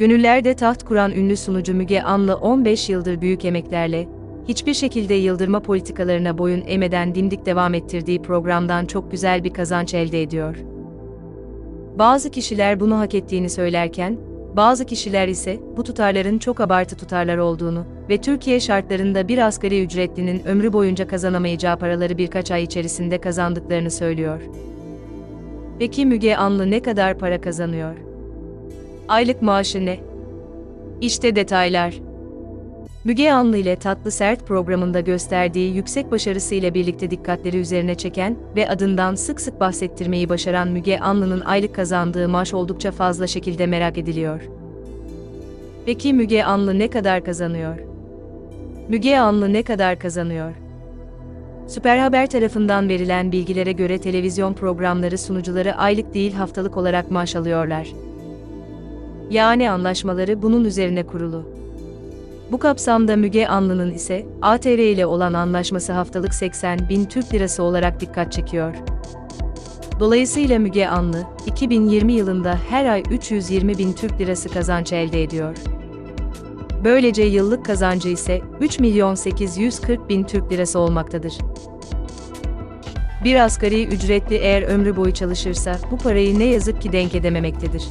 Gönüllerde taht kuran ünlü sunucu Müge Anlı 15 yıldır büyük emeklerle, hiçbir şekilde yıldırma politikalarına boyun eğmeden dimdik devam ettirdiği programdan çok güzel bir kazanç elde ediyor. Bazı kişiler bunu hak ettiğini söylerken, bazı kişiler ise bu tutarların çok abartı tutarlar olduğunu ve Türkiye şartlarında bir asgari ücretlinin ömrü boyunca kazanamayacağı paraları birkaç ay içerisinde kazandıklarını söylüyor. Peki Müge Anlı ne kadar para kazanıyor? Aylık maaşı ne? İşte detaylar. Müge Anlı ile Tatlı Sert programında gösterdiği yüksek başarısıyla birlikte dikkatleri üzerine çeken ve adından sık sık bahsettirmeyi başaran Müge Anlı'nın aylık kazandığı maaş oldukça fazla şekilde merak ediliyor. Peki Müge Anlı ne kadar kazanıyor? Müge Anlı ne kadar kazanıyor? Süper Haber tarafından verilen bilgilere göre televizyon programları sunucuları aylık değil haftalık olarak maaş alıyorlar. Yani anlaşmaları bunun üzerine kurulu. Bu kapsamda Müge Anlı'nın ise ATV ile olan anlaşması haftalık 80 bin Türk Lirası olarak dikkat çekiyor. Dolayısıyla Müge Anlı, 2020 yılında her ay 320 bin Türk Lirası kazanç elde ediyor. Böylece yıllık kazancı ise 3 milyon 840 bin Türk Lirası olmaktadır. Bir asgari ücretli eğer ömrü boyu çalışırsa bu parayı ne yazık ki denk edememektedir.